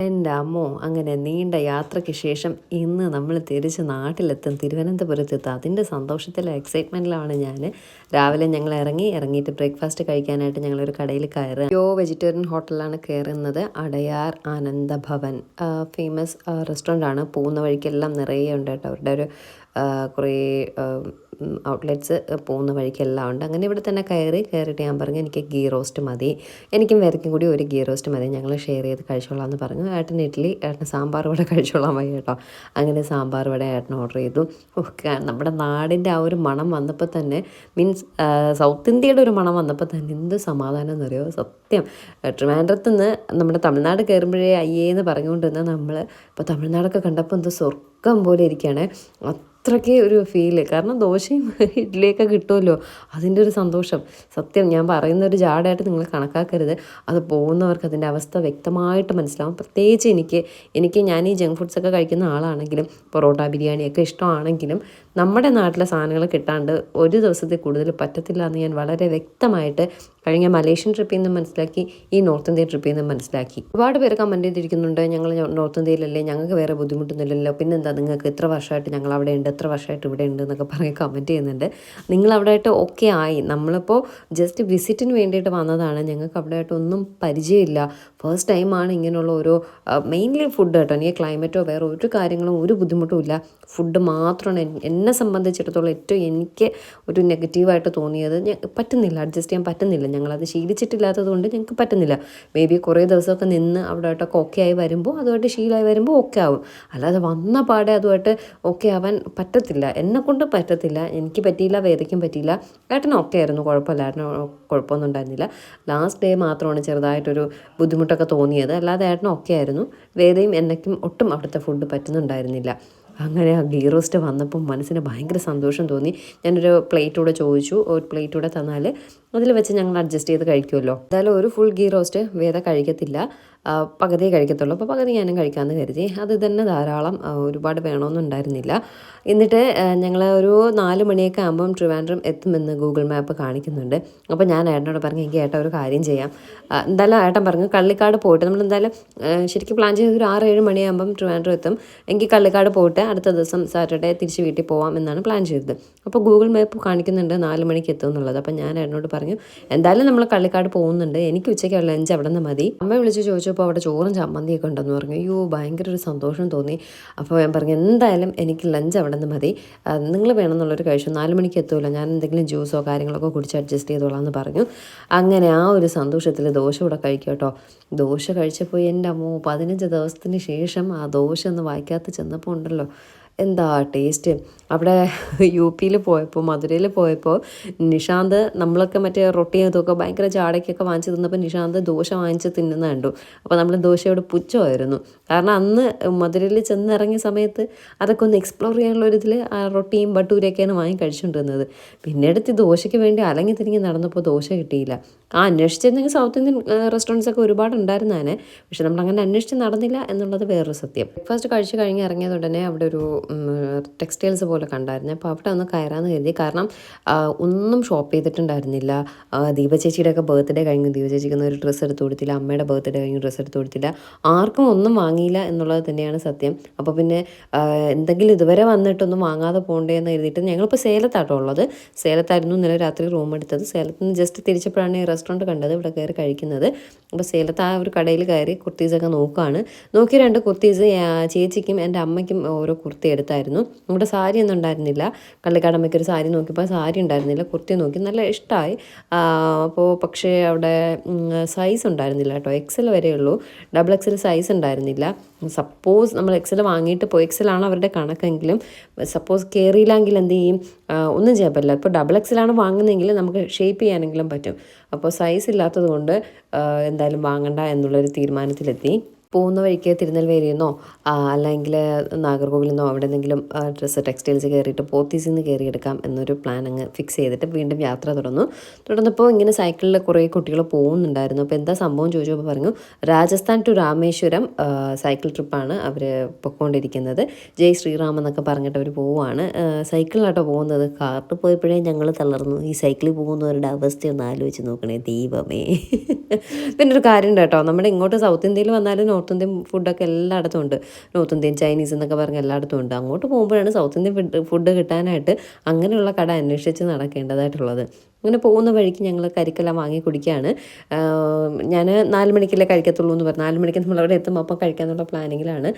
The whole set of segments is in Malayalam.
എന്റെ അമ്മോ അങ്ങനെ നീണ്ട യാത്രയ്ക്ക് ശേഷം ഇന്ന് നമ്മൾ തിരിച്ച് നാട്ടിലെത്തും. തിരുവനന്തപുരത്തെത്തും. അതിന്റെ സന്തോഷത്തിലും എക്സൈറ്റ്മെന്റിലാണ് ഞാൻ രാവിലെ ഞങ്ങൾ ഇറങ്ങി ഇറങ്ങിയിട്ട് ബ്രേക്ക്ഫാസ്റ്റ് കഴിക്കാനായിട്ട് ഞങ്ങളൊരു കടയിൽ കയറുക. യോ വെജിറ്റേറിയൻ ഹോട്ടലാണ് കയറുന്നത്. അടയാർ ആനന്ദ ഭവൻ ഫേമസ് റെസ്റ്റോറന്റ് ആണ് പോകുന്ന വഴിക്കെല്ലാം നിറയെ ഉണ്ട് കേട്ടോ. അവരുടെ ഒരു കുറേ ഔട്ട്ലെറ്റ്സ് പോകുന്ന വഴിക്കെല്ലാം ഉണ്ട്. അങ്ങനെ ഇവിടെ തന്നെ കയറി കയറിയിട്ട് ഞാൻ പറഞ്ഞു എനിക്ക് ഗീ റോസ്റ്റ് മതി. എനിക്കും വേറെക്കും കൂടി ഒരു ഗീ റോസ്റ്റ് മതി. ഞങ്ങൾ ഷെയർ ചെയ്ത് കഴിച്ചോളാം എന്ന് പറഞ്ഞു. ഏട്ടൻ ഇഡ്ഡലി ഏട്ടൻ സാമ്പാർ വട കഴിച്ചോളാൻ വയ്യ കേട്ടോ. അങ്ങനെ സാമ്പാർ വട ഏട്ടൻ ഓർഡർ ചെയ്തു. നമ്മുടെ നാടിന്റെ ആ ഒരു മണം വന്നപ്പോൾ തന്നെ മീൻസ് സൗത്ത് ഇന്ത്യയുടെ ഒരു മണം വന്നപ്പോൾ തന്നെ എന്ത് സമാധാനം എന്നറിയോ സത്യം. ട്രിവാൻഡ്രത്ത് നിന്ന് നമ്മുടെ തമിഴ്നാട് കയറുമ്പോഴേ അയ്യേ എന്ന് പറഞ്ഞുകൊണ്ടിരുന്ന നമ്മൾ ഇപ്പോൾ തമിഴ്നാടൊക്കെ കണ്ടപ്പോൾ എന്ത് സ്വർഗം പോലെ ഇരിക്കുകയാണ്. അത്രയ്ക്ക് ഒരു ഫീൽ കാരണം ദോശയും ഇഡ്ഡലിയൊക്കെ കിട്ടുമല്ലോ. അതിന്റെ ഒരു സന്തോഷം. സത്യം ഞാൻ പറയുന്ന ഒരു ജാടായിട്ട് നിങ്ങൾ കണക്കാക്കരുത്. അത് പോകുന്നവർക്ക് അതിന്റെ അവസ്ഥ വ്യക്തമായിട്ട് മനസ്സിലാവും. പ്രത്യേകിച്ച് എനിക്ക് എനിക്ക് ഞാൻ ഈ ജങ്ക് ഫുഡ്സ് ഒക്കെ കഴിക്കുന്ന ആളാണെങ്കിലും പൊറോട്ട ബിരിയാണിയൊക്കെ ഇഷ്ടമാണെങ്കിലും നമ്മുടെ നാട്ടിലെ സാധനങ്ങൾ കിട്ടാണ്ട് ഒരു ദിവസത്തിൽ കൂടുതൽ പറ്റത്തില്ല എന്ന് ഞാൻ വളരെ വ്യക്തമായിട്ട് കഴിഞ്ഞ മലേഷ്യൻ ട്രിപ്പിൽ നിന്ന് മനസ്സിലാക്കി ഈ നോർത്ത് ഇന്ത്യൻ ട്രിപ്പിൽ നിന്ന് മനസ്സിലാക്കി. ഒരുപാട് പേര് കമന്റ് ചെയ്തിരിക്കുന്നുണ്ട് ഞങ്ങൾ നോർത്ത് ഇന്ത്യയിലല്ലേ ഞങ്ങൾക്ക് വേറെ ബുദ്ധിമുട്ടൊന്നുമില്ലല്ലോ. പിന്നെന്താ നിങ്ങൾക്ക് ഇത്ര വർഷമായിട്ട് ഞങ്ങൾ അവിടെ ഉണ്ട് എത്ര വർഷമായിട്ട് ഇവിടെ ഉണ്ട് എന്നൊക്കെ പറഞ്ഞ് കമന്റ് ചെയ്യുന്നുണ്ട്. നിങ്ങൾ അവിടെ ആയിട്ട് ഓക്കെ ആയി നമ്മളിപ്പോൾ ജസ്റ്റ് വിസിറ്റിന് വേണ്ടിയിട്ട് വന്നതാണ്. ഞങ്ങൾക്ക് അവിടെ ആയിട്ട് ഒന്നും പരിചയമില്ല. ഫസ്റ്റ് ടൈമാണ് ഇങ്ങനെയുള്ള ഓരോ മെയിൻലി ഫുഡ് കേട്ടോ. എനിക്ക് ക്ലൈമറ്റോ വേറെ ഒരു കാര്യങ്ങളും ഒരു ബുദ്ധിമുട്ടും ഇല്ല. ഫുഡ് മാത്രമാണ് എന്നെ സംബന്ധിച്ചിടത്തോളം ഏറ്റവും എനിക്ക് ഒരു നെഗറ്റീവായിട്ട് തോന്നിയത് പറ്റുന്നില്ല. അഡ്ജസ്റ്റ് ചെയ്യാൻ പറ്റുന്നില്ല. ഞങ്ങളത് ശീലിച്ചിട്ടില്ലാത്തത് കൊണ്ട് ഞങ്ങൾക്ക് പറ്റുന്നില്ല. മേ ബി കുറേ ദിവസമൊക്കെ നിന്ന് അവിടെ ആയിട്ടൊക്കെ ഓക്കെ ആയി വരുമ്പോൾ അതുമായിട്ട് ശീലമായി വരുമ്പോൾ ഓക്കെ ആവും. അല്ലാതെ വന്ന പാടെ അതുമായിട്ട് ഓക്കെ ആവാൻ പറ്റത്തില്ല. എന്നെക്കൊണ്ട് പറ്റത്തില്ല. എനിക്ക് പറ്റിയില്ല വേദയ്ക്കും പറ്റിയില്ല. ഏട്ടന് ഓക്കെ ആയിരുന്നു. കുഴപ്പമില്ല. ഏട്ടന് കുഴപ്പമൊന്നും ഉണ്ടായിരുന്നില്ല. ലാസ്റ്റ് ഡേ മാത്രമാണ് ചെറുതായിട്ടൊരു ബുദ്ധിമുട്ടൊക്കെ തോന്നിയത്. അല്ലാതെ ഏട്ടന് ഓക്കെ ആയിരുന്നു. വേദയും എന്നയ്ക്കും ഒട്ടും അവിടുത്തെ ഫുഡ് പറ്റുന്നുണ്ടായിരുന്നില്ല. അങ്ങനെ ആ ഗീ റോസ്റ്റ് വന്നപ്പം മനസ്സിന് ഭയങ്കര സന്തോഷം തോന്നി. ഞാനൊരു പ്ലേറ്റൂടെ ചോദിച്ചു. ഒരു പ്ലേറ്റൂടെ തന്നാൽ അതിൽ വെച്ച് ഞങ്ങൾ അഡ്ജസ്റ്റ് ചെയ്ത് കഴിക്കുമല്ലോ എന്തായാലും ഒരു ഫുൾ ഗീ റോസ്റ്റ് വേദ കഴിക്കത്തില്ല. പകുതിയേ കഴിക്കത്തുള്ളൂ. അപ്പോൾ പകുതി ഞാനും കഴിക്കാമെന്ന് കരുതി. അത് തന്നെ ധാരാളം ഒരുപാട് വേണമെന്നുണ്ടായിരുന്നില്ല എന്നിട്ട് ഞങ്ങൾ ഒരു നാല് മണിയൊക്കെ ആകുമ്പം ട്രിവാൻഡ്രം എത്തുമെന്ന് ഗൂഗിൾ മാപ്പ് കാണിക്കുന്നുണ്ട്. അപ്പോൾ ഞാൻ ഏട്ടനോട് പറഞ്ഞു എനിക്ക് ഏട്ടൻ ഒരു കാര്യം ചെയ്യാം. എന്തായാലും ഏട്ടൻ പറഞ്ഞു കള്ളിക്കാട് പോയിട്ട് നമ്മൾ എന്തായാലും ശരിക്കും പ്ലാൻ ചെയ്ത് ഒരു ആറ് ഏഴ് മണിയാകുമ്പം ട്രിവാൻഡ്രം എത്തും. എനിക്ക് കള്ളിക്കാട് പോയിട്ട് അടുത്ത ദിവസം സാറ്റർഡേ തിരിച്ച് വീട്ടിൽ പോവാം എന്നാണ് പ്ലാൻ ചെയ്തത്. അപ്പോൾ ഗൂഗിൾ മാപ്പ് കാണിക്കുന്നുണ്ട് നാല് മണിക്ക് എത്തും എന്നുള്ളത്. അപ്പോൾ ഞാൻ ഏട്ടനോട് പറഞ്ഞു എന്തായാലും നമ്മൾ കള്ളിക്കാട് പോകുന്നുണ്ട്. എനിക്ക് ഉച്ചയ്ക്കുള്ള ലഞ്ച് അവിടെ നിന്ന് മതി. അമ്മ വിളിച്ച് ചോദിച്ചപ്പോൾ അവിടെ ചോറും ചമ്മന്തിയൊക്കെ ഉണ്ടെന്ന് പറഞ്ഞു. അയ്യോ ഭയങ്കര ഒരു സന്തോഷം തോന്നി. അപ്പോൾ ഞാൻ പറഞ്ഞു എന്തായാലും എനിക്ക് ലഞ്ച് അവിടെ നിന്ന് മതി. നിങ്ങൾ വേണമെന്നുള്ളൊരു കഴിച്ചു? നാല് മണിക്ക് എത്തുമല്ലോ. ഞാൻ എന്തെങ്കിലും ജ്യൂസോ കാര്യങ്ങളൊക്കെ കുടിച്ച് അഡ്ജസ്റ്റ് ചെയ്തോളാം എന്ന് പറഞ്ഞു. അങ്ങനെ ആ ഒരു സന്തോഷത്തിൽ ദോശ കൂടെ കഴിക്കും കേട്ടോ. ദോശ കഴിച്ചപ്പോൾ എന്റെ അമ്മോ പതിനഞ്ച് ദിവസത്തിന് ശേഷം ആ ദോശ ഒന്ന് വായിക്കാത്ത ചെന്നപ്പോൾ ഉണ്ടല്ലോ. എന്താ ടേസ്റ്റ്? അവിടെ യു പിയിൽ പോയപ്പോൾ മധുരയിൽ പോയപ്പോൾ നിഷാന്ത് നമ്മളൊക്കെ മറ്റേ റൊട്ടി ഇതൊക്കെ ഭയങ്കര ചാടയ്ക്കൊക്കെ വാങ്ങിച്ച് തിന്നപ്പോൾ നിഷാന്ത് ദോശ വാങ്ങിച്ച് തിന്നുന്ന കണ്ടു. അപ്പോൾ നമ്മൾ ദോശയോട് പുച്ഛമായിരുന്നു. കാരണം അന്ന് മധുരയിൽ ചെന്നിറങ്ങിയ സമയത്ത് അതൊക്കെ ഒന്ന് എക്സ്പ്ലോർ ചെയ്യാനുള്ള ഒരു ഇതിൽ റൊട്ടിയും ബട്ടൂരൊക്കെയാണ് വാങ്ങി കഴിച്ചുകൊണ്ടിരുന്നത്. പിന്നീട് ഈ ദോശയ്ക്ക് വേണ്ടി അലങ്ങി തിരിഞ്ഞ് നടന്നപ്പോൾ ദോശ കിട്ടിയില്ല. ആ അന്വേഷിച്ചിരുന്നെങ്കിൽ സൗത്ത് ഇന്ത്യൻ റെസ്റ്റോറന്റ്സൊക്കെ ഒരുപാട് ഉണ്ടായിരുന്നേനെ പക്ഷെ നമ്മൾ അങ്ങനെ അന്വേഷിച്ച് നടന്നില്ല എന്നുള്ളത് വേറൊരു സത്യം. ബ്രേക്ക്ഫാസ്റ്റ് കഴിച്ച് കഴിഞ്ഞ് ഇറങ്ങിയത് ഉടനെ അവിടെ ഒരു ടെക്സ്റ്റൈൽസ് പോലെ കണ്ടായിരുന്നു. അപ്പോൾ അവിടെ ഒന്ന് കയറാമെന്ന് കരുതി. കാരണം ഒന്നും ഷോപ്പ് ചെയ്തിട്ടുണ്ടായിരുന്നില്ല. ആ, ദീപ ചേച്ചിയുടെ ഒക്കെ ബർത്ത്ഡേ കഴിഞ്ഞു. ദീപ ചേച്ചിക്ക് ഒന്നും ഒരു ഡ്രസ്സ് എടുത്ത് കൊടുത്തില്ല. അമ്മയുടെ ബർത്ത്ഡേ കഴിഞ്ഞു ഡ്രസ്സ് എടുത്ത് കൊടുത്തില്ല. ആർക്കും ഒന്നും വാങ്ങിയില്ല എന്നുള്ളത് തന്നെയാണ് സത്യം. അപ്പോൾ പിന്നെ എന്തെങ്കിലും ഇതുവരെ വന്നിട്ടൊന്നും വാങ്ങാതെ പോകണ്ടേ എന്ന് എഴുതിയിട്ട് ഞങ്ങളിപ്പോൾ സേലത്താട്ടോ ഉള്ളത്. സേലത്തായിരുന്നു ഇന്നലെ രാത്രി റൂം എടുത്തത്. സേലത്ത് നിന്ന് ജസ്റ്റ് തിരിച്ചപ്പോഴാണ് ഈ റെസ്റ്റോറന്റ് കണ്ടത്. ഇവിടെ കയറി കഴിക്കുന്നത്. അപ്പോൾ സേലത്ത് ആ ഒരു കടയിൽ കയറി കുർത്തീസൊക്കെ നോക്കുകയാണ് നോക്കി രണ്ട് കുർത്തീസ് ചേച്ചിക്കും എന്റെ അമ്മയ്ക്കും ഓരോ കുർത്തി എടുത്തായിരുന്നു. നമ്മുടെ സാരി ഒന്നും ഉണ്ടായിരുന്നില്ല. കള്ളിക്കാടമ്മയ്ക്ക് ഒരു സാരി നോക്കിയപ്പോൾ സാരി ഉണ്ടായിരുന്നില്ല. കുർത്തി നോക്കി നല്ല ഇഷ്ടമായി. അപ്പോൾ പക്ഷേ അവിടെ സൈസ് ഉണ്ടായിരുന്നില്ല കേട്ടോ. എക്സൽ വരെയുള്ളൂ ഡബിൾ എക്സൽ സൈസ് ഉണ്ടായിരുന്നില്ല. സപ്പോസ് നമ്മൾ എക്സൽ വാങ്ങിയിട്ട് പോയി. എക്സലാണ് അവരുടെ കണക്കെങ്കിലും. സപ്പോസ് കയറിയില്ലെങ്കിൽ എന്ത് ചെയ്യും? ഒന്നും ചെയ്യാൻ പറ്റില്ല. ഇപ്പോൾ ഡബിൾ എക്സലാണ് വാങ്ങുന്നതെങ്കിൽ നമുക്ക് ഷേപ്പ് ചെയ്യാനെങ്കിലും പറ്റും. അപ്പോൾ സൈസ് ഇല്ലാത്തത് കൊണ്ട് എന്തായാലും വാങ്ങണ്ട എന്നുള്ളൊരു തീരുമാനത്തിലെത്തി. പോകുന്ന വഴിക്ക് തിരുനെൽവേലിയിൽ നിന്നോ അല്ലെങ്കിൽ നാഗർകോവിലിൽ നിന്നോ അവിടെ എന്തെങ്കിലും ഡ്രസ്സ് ടെക്സ്റ്റൈൽസ് കയറിയിട്ട് പോത്തീസിൽ നിന്ന് കയറിയെടുക്കാം എന്നൊരു പ്ലാൻ അങ്ങ് ഫിക്സ് ചെയ്തിട്ട് വീണ്ടും യാത്ര തുടർന്നു. തുടർന്നപ്പോൾ ഇങ്ങനെ സൈക്കിളിൽ കുറേ കുട്ടികൾ പോകുന്നുണ്ടായിരുന്നു. അപ്പോൾ എന്താ സംഭവം ചോദിച്ചപ്പോൾ പറഞ്ഞു രാജസ്ഥാൻ ടു രാമേശ്വരം സൈക്കിൾ ട്രിപ്പാണ് അവർ പൊയ്ക്കൊണ്ടിരിക്കുന്നത് ജയ് ശ്രീറാം എന്നൊക്കെ പറഞ്ഞിട്ട് അവർ പോവുകയാണ് സൈക്കിളിലാട്ടോ പോകുന്നത്. കാറിൽ പോയപ്പോഴേ ഞങ്ങൾ തളർന്നു. ഈ സൈക്കിളിൽ പോകുന്നവരുടെ അവസ്ഥയൊന്ന് ആലോചിച്ച് നോക്കണേ ദൈവമേ. പിന്നെ ഒരു കാര്യം കേട്ടോ. നമ്മുടെ ഇങ്ങോട്ട് സൗത്ത് ഇന്ത്യയിൽ വന്നാലും നോർത്ത് ഇന്ത്യൻ ഫുഡൊക്കെ എല്ലായിടത്തും ഉണ്ട്. നോർത്ത് ഇന്ത്യൻ ചൈനീസ് എന്നൊക്കെ പറഞ്ഞ് എല്ലായിടത്തും ഉണ്ട്. അങ്ങോട്ട് പോകുമ്പോഴാണ് സൗത്ത് ഇന്ത്യൻ ഫുഡ് കിട്ടാനായിട്ട് അങ്ങനെയുള്ള കട അന്വേഷിച്ച് നടക്കേണ്ടതായിട്ടുള്ളത്. അങ്ങനെ പോകുന്ന വഴിക്ക് ഞങ്ങൾ കരിക്കെല്ലാം വാങ്ങി കുടിക്കുകയാണ് ഞാൻ നാല് മണിക്കല്ലേ കഴിക്കത്തുള്ളൂ എന്ന് പറഞ്ഞു. നാല് മണിക്ക് നമ്മൾ അവിടെ എത്തുമ്പോൾ അപ്പം കഴിക്കാനുള്ള പ്ലാനിങ്ങിലാണ്.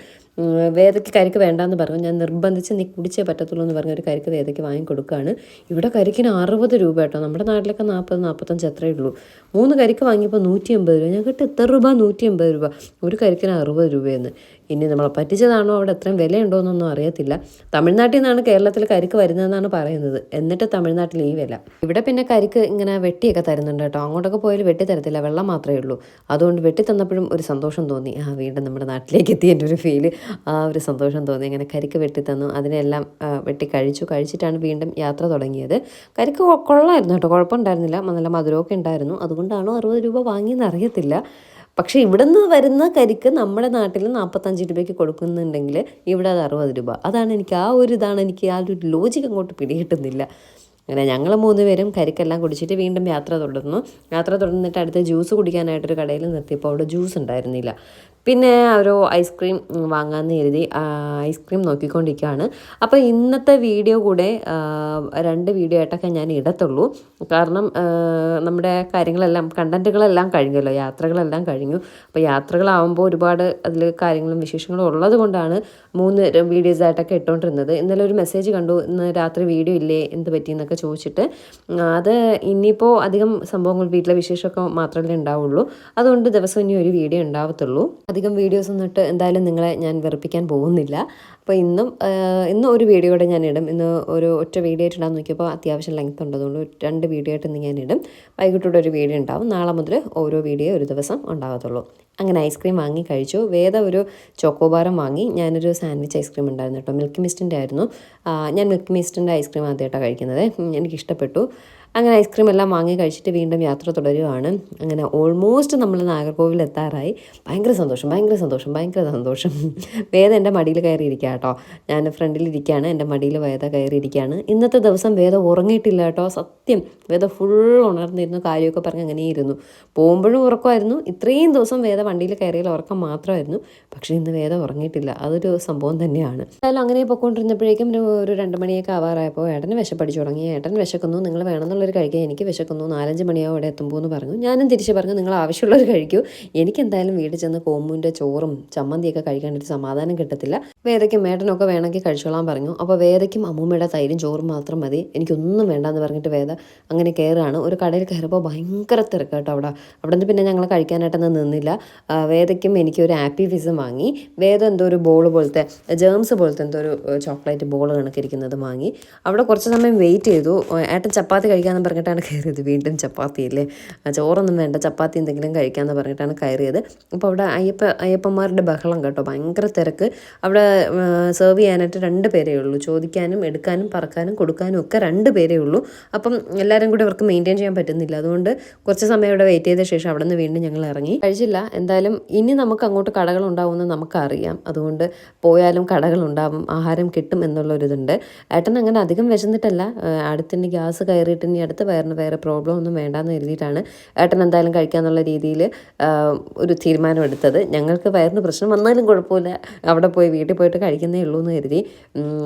വേദയ്ക്ക് കരിക്ക് വേണ്ടാന്ന് പറഞ്ഞു. ഞാൻ നിർബന്ധിച്ച് നീ കുടിച്ചേ പറ്റത്തുള്ളൂ എന്ന് പറഞ്ഞ ഒരു കരിക്ക് വേദയ്ക്ക് വാങ്ങി കൊടുക്കുകയാണ് ഇവിടെ കരിക്കിന് അറുപത് രൂപ കേട്ടോ. നമ്മുടെ നാട്ടിലൊക്കെ നാൽപ്പത് നാൽപ്പത്തഞ്ച് എത്രയേ ഉള്ളൂ. മൂന്ന് കരിക്ക് വാങ്ങിയപ്പോൾ നൂറ്റി അമ്പത് രൂപ. ഞങ്ങൾക്ക് എത്ര രൂപ? നൂറ്റി അമ്പത് രൂപ. ഒരു കരിക്കിന് അറുപത് രൂപയെന്ന്. ഇനി നമ്മളെ പറ്റിച്ചതാണോ? അവിടെ എത്രയും വിലയുണ്ടോ എന്നൊന്നും അറിയത്തില്ല. തമിഴ്നാട്ടിൽ നിന്നാണ് കേരളത്തിൽ കരിക്ക് വരുന്നതെന്നാണ് പറയുന്നത്. എന്നിട്ട് തമിഴ്നാട്ടിൽ ഈ വില. ഇവിടെ പിന്നെ കരിക്ക് ഇങ്ങനെ വെട്ടിയൊക്കെ തരുന്നുണ്ട് കേട്ടോ. അങ്ങോട്ടൊക്കെ പോയാൽ വെട്ടി തരത്തില്ല. വെള്ളം മാത്രമേ ഉള്ളൂ. അതുകൊണ്ട് വെട്ടി തന്നപ്പോഴും ഒരു സന്തോഷം തോന്നി. ആ വീണ്ടും നമ്മുടെ നാട്ടിലേക്ക് എത്തിയതിന്റെ ഒരു ഫീൽ ആ ഒരു സന്തോഷം തോന്നി. ഇങ്ങനെ കരിക്ക് വെട്ടി തന്നു. അതിനെല്ലാം വെട്ടി കഴിച്ചു. കഴിച്ചിട്ടാണ് വീണ്ടും യാത്ര തുടങ്ങിയത്. കരിക്ക് കൊള്ളായിരുന്നു കേട്ടോ. കുഴപ്പമുണ്ടായിരുന്നില്ല. നല്ല മധുരമൊക്കെ ഉണ്ടായിരുന്നു. അതുകൊണ്ടാണോ അറുപത് രൂപ വാങ്ങിയെന്ന് അറിയത്തില്ല പക്ഷേ ഇവിടെ നിന്ന് വരുന്ന കരിക്ക് നമ്മുടെ നാട്ടിൽ നാൽപ്പത്തഞ്ച് രൂപയ്ക്ക് കൊടുക്കുന്നുണ്ടെങ്കിൽ ഇവിടെ അത് അറുപത് രൂപ. അതാണ് എനിക്ക് ആ ഒരു ഇതാണ് എനിക്ക് ആ ഒരു ലോജിക്ക് അങ്ങോട്ട് പിടികിട്ടുന്നില്ല. അങ്ങനെ ഞങ്ങൾ മൂന്ന് പേരും കരിക്കെല്ലാം കുടിച്ചിട്ട് വീണ്ടും യാത്ര തുടർന്നു. യാത്ര തുടർന്നിട്ട് അടുത്ത് ജ്യൂസ് കുടിക്കാനായിട്ടൊരു കടയിൽ നിർത്തിയപ്പോൾ അവിടെ ജ്യൂസ് ഉണ്ടായിരുന്നില്ല. പിന്നെ ഒരു ഐസ്ക്രീം വാങ്ങാമെന്ന് കരുതി ഐസ്ക്രീം നോക്കിക്കൊണ്ടിരിക്കുകയാണ് അപ്പോൾ ഇന്നത്തെ വീഡിയോ കൂടെ രണ്ട് വീഡിയോ ആയിട്ടൊക്കെ ഞാൻ ഇടത്തുള്ളൂ. കാരണം നമ്മുടെ കാര്യങ്ങളെല്ലാം കണ്ടന്റുകളെല്ലാം കഴിഞ്ഞല്ലോ യാത്രകളെല്ലാം കഴിഞ്ഞു. അപ്പോൾ യാത്രകളാവുമ്പോൾ ഒരുപാട് അതിൽ കാര്യങ്ങളും വിശേഷങ്ങളും ഉള്ളത് കൊണ്ടാണ് മൂന്ന് വീഡിയോസ് ആയിട്ടൊക്കെ ഇട്ടുകൊണ്ടിരുന്നത് ഇന്നലെ ഒരു മെസ്സേജ് കണ്ടു ഇന്ന് രാത്രി വീഡിയോ ഇല്ലേ? എന്ത് പറ്റിയെന്നൊക്കെ ചോദിച്ചിട്ട് അത് ഇനിയിപ്പോൾ അധികം സംഭവങ്ങൾ വീട്ടിലെ വിശേഷമൊക്കെ മാത്രമല്ലേ ഉണ്ടാവുള്ളൂ. അതുകൊണ്ട് ദിവസം ഇനി ഒരു വീഡിയോ ഉണ്ടാവത്തുള്ളൂ. അധികം വീഡിയോസ് എന്നിട്ട് എന്തായാലും നിങ്ങളെ ഞാൻ വെറുപ്പിക്കാൻ പോകുന്നില്ല. അപ്പോൾ ഇന്നും ഇന്നും ഒരു വീഡിയോ കൂടെ ഞാൻ ഇടും. ഇന്ന് ഒരു ഒറ്റ വീഡിയോ ആയിട്ട് ഇടാൻ നോക്കിയപ്പോൾ അത്യാവശ്യം ലെങ്ത് ഉണ്ടതുകൊണ്ട് രണ്ട് വീഡിയോ ആയിട്ട് ഇന്ന് ഞാൻ ഇടും. വൈകിട്ടോടെ ഒരു വീഡിയോ ഉണ്ടാവും. നാളെ മുതൽ ഓരോ വീഡിയോ ഒരു ദിവസം ഉണ്ടാകത്തുള്ളൂ. അങ്ങനെ ഐസ്ക്രീം വാങ്ങി കഴിച്ചു. വേദ ഒരു ചോക്കോബാറും വാങ്ങി. ഞാനൊരു സാൻഡ്വിച്ച് ഐസ്ക്രീം ഉണ്ടായിരുന്നു കേട്ടോ. മിൽക്ക് മിസ്റ്റിന്റെ ആയിരുന്നു. ഞാൻ മിൽക്ക് മിസ്റ്റിന്റെ ഐസ്ക്രീം ആദ്യമായിട്ടാണ് കഴിക്കുന്നത്. എനിക്കിഷ്ടപ്പെട്ടു. അങ്ങനെ ഐസ്ക്രീം എല്ലാം വാങ്ങി കഴിച്ചിട്ട് വീണ്ടും യാത്ര തുടരുകയാണ് അങ്ങനെ ഓൾമോസ്റ്റ് നമ്മൾ നാഗർകോവിൽ എത്താറായി ഭയങ്കര സന്തോഷം ഭയങ്കര സന്തോഷം ഭയങ്കര സന്തോഷം. വേദ എന്റെ മടിയിൽ കയറിയിരിക്കുക കേട്ടോ ഞാൻ ഫ്രണ്ടിലിരിക്കുകയാണ് എന്റെ മടിയിൽ വേദ കയറിയിരിക്കുകയാണ്. ഇന്നത്തെ ദിവസം വേദ ഉറങ്ങിയിട്ടില്ല കേട്ടോ സത്യം. വേദ ഫുൾ ഉണർന്നിരുന്നു കാര്യമൊക്കെ പറഞ്ഞ് അങ്ങനെ ഇരുന്നു പോകുമ്പോഴും ഉറക്കമായിരുന്നു. ഇത്രയും ദിവസം വേദ വണ്ടിയിൽ കയറിയാൽ ഉറക്കം മാത്രമായിരുന്നു. പക്ഷേ ഇന്ന് വേദ ഉറങ്ങിയിട്ടില്ല. അതൊരു സംഭവം തന്നെയാണ്. എന്തായാലും അങ്ങനെ പോയിക്കൊണ്ടിരുന്നപ്പോഴേക്കും ഒരു രണ്ട് മണിയൊക്കെ ആവാറായപ്പോൾ ഏട്ടന് വിശപ്പടിച്ചു തുടങ്ങി. ഏട്ടൻ വിശക്കുന്നു നിങ്ങൾ വേണമെന്നുള്ളൊരു കഴിക്കുക എനിക്ക് വിശക്കുന്നു. നാലഞ്ച് മണിയാവും അവിടെ എത്തുമ്പോൾ എന്ന് പറഞ്ഞു. ഞാനും തിരിച്ച് പറഞ്ഞു നിങ്ങൾ ആവശ്യമുള്ളവർ കഴിക്കൂ എനിക്ക് എന്തായാലും വീട്ടിൽ ചെന്ന് കോമ്പൂന്റെ ചോറും ചമ്മന്തിയൊക്കെ കഴിക്കാനൊരു സമാധാനം കിട്ടത്തില്ല. വേദയ്ക്കും മേട്ടനൊക്കെ വേണമെങ്കിൽ കഴിച്ചോളാൻ പറഞ്ഞു. അപ്പോൾ വേദയ്ക്കും അമ്മൂമ്മയുടെ തൈരും ചോറും മാത്രം മതി. എനിക്കൊന്നും വേണ്ടെന്ന് പറഞ്ഞിട്ട് വേദ അങ്ങനെ കയറുകയാണ് ഒരു കടയിൽ കയറുമ്പോൾ ഭയങ്കര തിരക്ക് കേട്ടോ അവിടെ. അവിടെ നിന്ന് പിന്നെ ഞങ്ങൾ കഴിക്കാനായിട്ടൊന്നും നിന്നില്ല. വേദയ്ക്കും എനിക്ക് ഒരു ആപ്പി ഫിസും വാങ്ങി. വേദ എന്തോ ഒരു ബോൾ പോലത്തെ ജേംസ് പോലത്തെ എന്തോ ഒരു ചോക്ലേറ്റ് ബോൾ കണക്കിരിക്കുന്നത് വാങ്ങി. അവിടെ കുറച്ച് സമയം വെയിറ്റ് ചെയ്തു. ഏട്ടൻ ചപ്പാത്തി കഴിക്കാമെന്ന് പറഞ്ഞിട്ടാണ് കയറിയത്. വീണ്ടും ചപ്പാത്തി അല്ലേ ചോറൊന്നും വേണ്ട. ചപ്പാത്തി എന്തെങ്കിലും കഴിക്കാമെന്ന് പറഞ്ഞിട്ടാണ് കയറിയത്. അപ്പോൾ അവിടെ അയ്യപ്പ അയ്യപ്പന്മാരുടെ ബഹളം കേട്ടോ. ഭയങ്കര തിരക്ക്. അവിടെ സെർവ് ചെയ്യാനായിട്ട് രണ്ട് പേരേ ഉള്ളൂ. ചോദിക്കാനും എടുക്കാനും പറക്കാനും കൊടുക്കാനും ഒക്കെ രണ്ട് പേരേ ഉള്ളൂ. അപ്പം എല്ലാവരും കൂടി അവർക്ക് മെയിന്റെയിൻ ചെയ്യാൻ പറ്റുന്നില്ല. അതുകൊണ്ട് കുറച്ച് സമയം അവിടെ വെയിറ്റ് ചെയ്ത ശേഷം അവിടെ നിന്ന് വീണ്ടും ഞങ്ങൾ ഇറങ്ങി. കഴിച്ചില്ല. എന്തായാലും ഇനി നമുക്ക് അങ്ങോട്ട് കടകൾ ഉണ്ടാവുമെന്ന് നമുക്കറിയാം. അതുകൊണ്ട് പോയാലും കടകൾ കടകളുണ്ടാവും ആഹാരം കിട്ടും എന്നുള്ളൊരിതുണ്ട്. ഏട്ടൻ അങ്ങനെ അധികം വിശന്നിട്ടല്ല. അടുത്തിന്റെ ഗ്യാസ് കയറിയിട്ട് ഇനി അടുത്ത വയറിന് വേറെ പ്രോബ്ലം ഒന്നും വേണ്ടാന്ന് എഴുതിയിട്ടാണ് ഏട്ടൻ എന്തായാലും കഴിക്കാന്നുള്ള രീതിയിൽ ഒരു തീരുമാനമെടുത്തത്. ഞങ്ങൾക്ക് വയറിന് പ്രശ്നം വന്നാലും കുഴപ്പമില്ല. അവിടെ പോയി വീട്ടിൽ പോയിട്ട് കഴിക്കുന്നേ ഉള്ളൂ എന്ന് കരുതി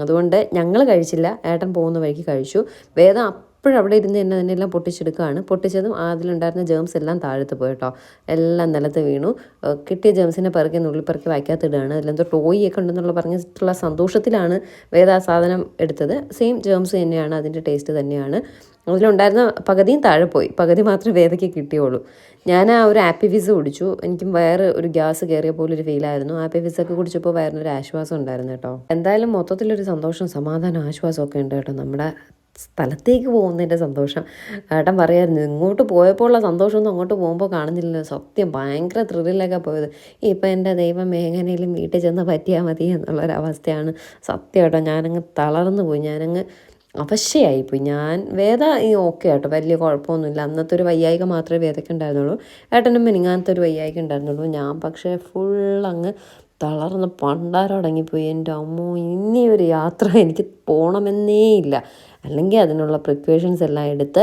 അതുകൊണ്ട് ഞങ്ങൾ കഴിച്ചില്ല. ഏട്ടൻ പോകുന്ന വഴിക്ക് കഴിച്ചു. വേദം അപ്പോഴും അവിടെ ഇരുന്ന് തന്നെ എല്ലാം പൊട്ടിച്ചെടുക്കുകയാണ്. പൊട്ടിച്ചതും അതിലുണ്ടായിരുന്ന ജേംസ് എല്ലാം താഴത്ത് പോയി കേട്ടോ. എല്ലാം നിലത്ത് വീണു. കിട്ടിയ ജേംസിനെ പെറുക്കി നുള്ളിപ്പെറുക്കി വായിക്കാത്തിടുകയാണ്. അതിലെന്തോ ടോയ് ഒക്കെ ഉണ്ടെന്നുള്ള പറഞ്ഞിട്ടുള്ള സന്തോഷത്തിലാണ് വേദ സാധനം എടുത്തത്. സെയിം ജേംസ് തന്നെയാണ് അതിന്റെ ടേസ്റ്റ് തന്നെയാണ്. അതിലുണ്ടായിരുന്ന പകുതിയും താഴെ പോയി. പകുതി മാത്രം വേദയ്ക്ക് കിട്ടിയുള്ളൂ. ഞാൻ ആ ഒരു ആപ്പി ഫിസ് കുടിച്ചു. എനിക്കും വേറെ ഒരു ഗ്യാസ് കയറിയ പോലെ ഒരു ഫീലായിരുന്നു ആപ്പി ഫിസ് ഒക്കെ കുടിച്ചപ്പോൾ വയറിനൊരു ആശ്വാസം ഉണ്ടായിരുന്നു കേട്ടോ. എന്തായാലും മൊത്തത്തിലൊരു സന്തോഷം സമാധാനം ആശ്വാസമൊക്കെ ഉണ്ട് കേട്ടോ നമ്മുടെ സ്ഥലത്തേക്ക് പോകുന്നതിന്റെ സന്തോഷം. ഏട്ടൻ പറയായിരുന്നു ഇങ്ങോട്ട് പോയപ്പോൾ ഉള്ള സന്തോഷമൊന്നും അങ്ങോട്ട് പോകുമ്പോൾ കാണുന്നില്ല സത്യം ഭയങ്കര ത്രില്ലിലൊക്കെ പോയത്. ഇപ്പം എന്റെ ദൈവം എങ്ങനെയും വീട്ടിൽ ചെന്ന് പറ്റിയാൽ മതി എന്നുള്ളൊരവസ്ഥയാണ് സത്യം കേട്ടോ ഞാനങ്ങ് തളർന്നു പോയി. ഞാനങ്ങ് അവശയായിപ്പോയി ഞാൻ വേദ ഈ ഓക്കെ കേട്ടോ വലിയ കുഴപ്പമൊന്നുമില്ല. അന്നത്തെ ഒരു വയ്യായിക മാത്രമേ വേദയ്ക്ക് ഉണ്ടായിരുന്നുള്ളൂ. ഏട്ടനും മിനിങ്ങാനത്തെ ഒരു വയ്യായിക ഉണ്ടായിരുന്നുള്ളൂ. ഞാൻ പക്ഷേ ഫുൾ അങ്ങ് തളർന്ന് പണ്ടാരടങ്ങിപ്പോയി. എന്റെ അമ്മോ ഇനി ഒരു യാത്ര എനിക്ക് പോകണമെന്നേ ഇല്ല. അല്ലെങ്കിൽ അതിനുള്ള പ്രിക്വേഷൻസ് എല്ലാം എടുത്ത്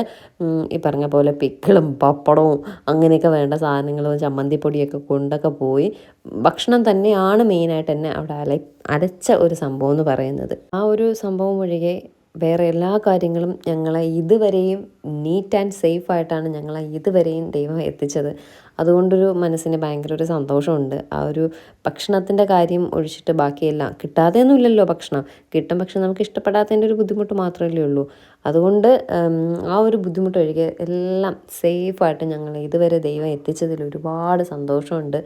ഈ പറഞ്ഞ പോലെ പിക്കിളും പപ്പടവും അങ്ങനെയൊക്കെ വേണ്ട സാധനങ്ങളും ചമ്മന്തിപ്പൊടിയൊക്കെ കൊണ്ടൊക്കെ പോയി ഭക്ഷണം തന്നെയാണ് മെയിനായിട്ട് എന്നെ അവിടെ അല അരച്ച ഒരു സംഭവം എന്ന് പറയുന്നത്. ആ ഒരു സംഭവം ഒഴികെ വേറെ എല്ലാ കാര്യങ്ങളും ഞങ്ങളെ ഇതുവരെയും നീറ്റ് ആൻഡ് സേഫ് ആയിട്ടാണ് ഞങ്ങളെ ഇതുവരെയും ദൈവം എത്തിച്ചത്. അതുകൊണ്ടൊരു മനസ്സിന് ഭയങ്കര ഒരു സന്തോഷമുണ്ട്. ആ ഒരു ഭക്ഷണത്തിന്റെ കാര്യം ഒഴിച്ചിട്ട് ബാക്കിയെല്ലാം കിട്ടാതെയൊന്നുമില്ലല്ലോ ഭക്ഷണം. കിട്ടും പക്ഷെ നമുക്ക് ഇഷ്ടപ്പെടാത്തതിന്റെ ഒരു ബുദ്ധിമുട്ട് മാത്രമല്ലേ ഉള്ളൂ. അതുകൊണ്ട് ആ ഒരു ബുദ്ധിമുട്ട് ഒഴികെ എല്ലാം സേഫായിട്ട് ഞങ്ങൾ ഇതുവരെ ദൈവം എത്തിച്ചതിൽ ഒരുപാട് സന്തോഷമുണ്ട്.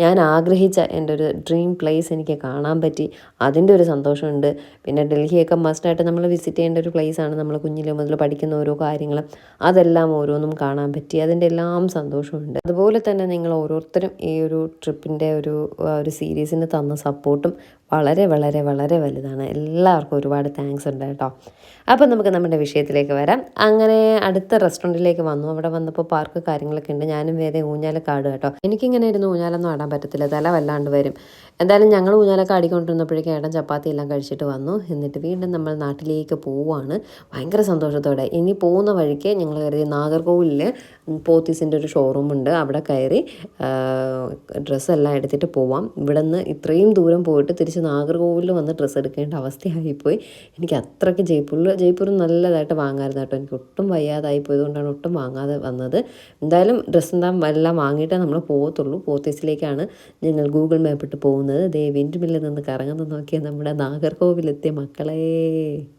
ഞാൻ ആഗ്രഹിച്ച എന്റെ ഒരു ഡ്രീം പ്ലേസ് എനിക്ക് കാണാൻ പറ്റി. അതിന്റെ ഒരു സന്തോഷമുണ്ട്. പിന്നെ ഡൽഹിയൊക്കെ മസ്റ്റായിട്ട് നമ്മൾ വിസിറ്റ് ചെയ്യേണ്ട ഒരു പ്ലേസാണ് നമ്മൾ കുഞ്ഞിലെ മുതൽ പഠിക്കുന്ന ഓരോ കാര്യങ്ങളും. അതെല്ലാം ഓരോന്നും കാണാൻ പറ്റി. അതിന്റെ എല്ലാം സന്തോഷമുണ്ട്. അതുപോലെ തന്നെ നിങ്ങൾ ഓരോരുത്തരും ഈ ഒരു ട്രിപ്പിന്റെ ഒരു ഒരു സീരീസിന് തന്ന സപ്പോർട്ടും വളരെ വളരെ വളരെ വലുതാണ്. എല്ലാവർക്കും ഒരുപാട് താങ്ക്സ് ഉണ്ട് കേട്ടോ. അപ്പോൾ നമുക്ക് നമ്മുടെ വിഷയത്തിലേക്ക് വരാം. അങ്ങനെ അടുത്ത റെസ്റ്റോറന്റിലേക്ക് വന്നു. അവിടെ വന്നപ്പോൾ പാർക്ക് കാര്യങ്ങളൊക്കെ ഉണ്ട്. ഞാനും വേറെ ഊഞ്ഞാലക്കാട് കേട്ടോ. എനിക്കിങ്ങനെ ഇരുന്ന് ഊഞ്ഞാലൊന്നും ആടാൻ പറ്റത്തില്ല. തല വല്ലാണ്ട് വരും. എന്തായാലും ഞങ്ങൾ ഊഞ്ഞാലൊക്കെ ആടിക്കൊണ്ടിരുന്നപ്പോഴേക്കും ഏട്ടൻ ചപ്പാത്തി എല്ലാം കഴിച്ചിട്ട് വന്നു. എന്നിട്ട് വീണ്ടും നമ്മൾ നാട്ടിലേക്ക് പോവുകയാണ്. ഭയങ്കര സന്തോഷത്തോടെ. ഇനി പോകുന്ന വഴിക്ക് ഞങ്ങൾ കയറി നാഗർകോവിലിൽ പോത്തീസിന്റെ ഒരു ഷോറൂം ഉണ്ട്. അവിടെ കയറി ഡ്രസ്സെല്ലാം എടുത്തിട്ട് പോവാം. ഇവിടെ നിന്ന് ഇത്രയും ദൂരം പോയിട്ട് തിരിച്ച് നാഗർകോവിലിൽ വന്ന് ഡ്രസ്സ് എടുക്കേണ്ട അവസ്ഥയായിപ്പോയി. എനിക്ക് അത്രയ്ക്ക് ജയ്പൂരിൽ ജയ്പൂർ നല്ലതായിട്ട് വാങ്ങാമായിരുന്നു കേട്ടോ. എനിക്ക് ഒട്ടും വയ്യാതായി പോയതുകൊണ്ടാണ് ഒട്ടും വാങ്ങാതെ വന്നത്. എന്തായാലും ഡ്രസ്സ് എന്താ എല്ലാം വാങ്ങിയിട്ടേ നമ്മൾ പോകത്തുള്ളൂ. പോത്തീസിലേക്കാണ് ഞങ്ങൾ ഗൂഗിൾ മാപ്പ് ഇട്ട് പോകുന്നത്. ദേ മില്ലിൽ നിന്ന് കറങ്ങുന്ന നോക്കിയ നമ്മുടെ നാഗർകോവിലെത്തിയ മക്കളെ.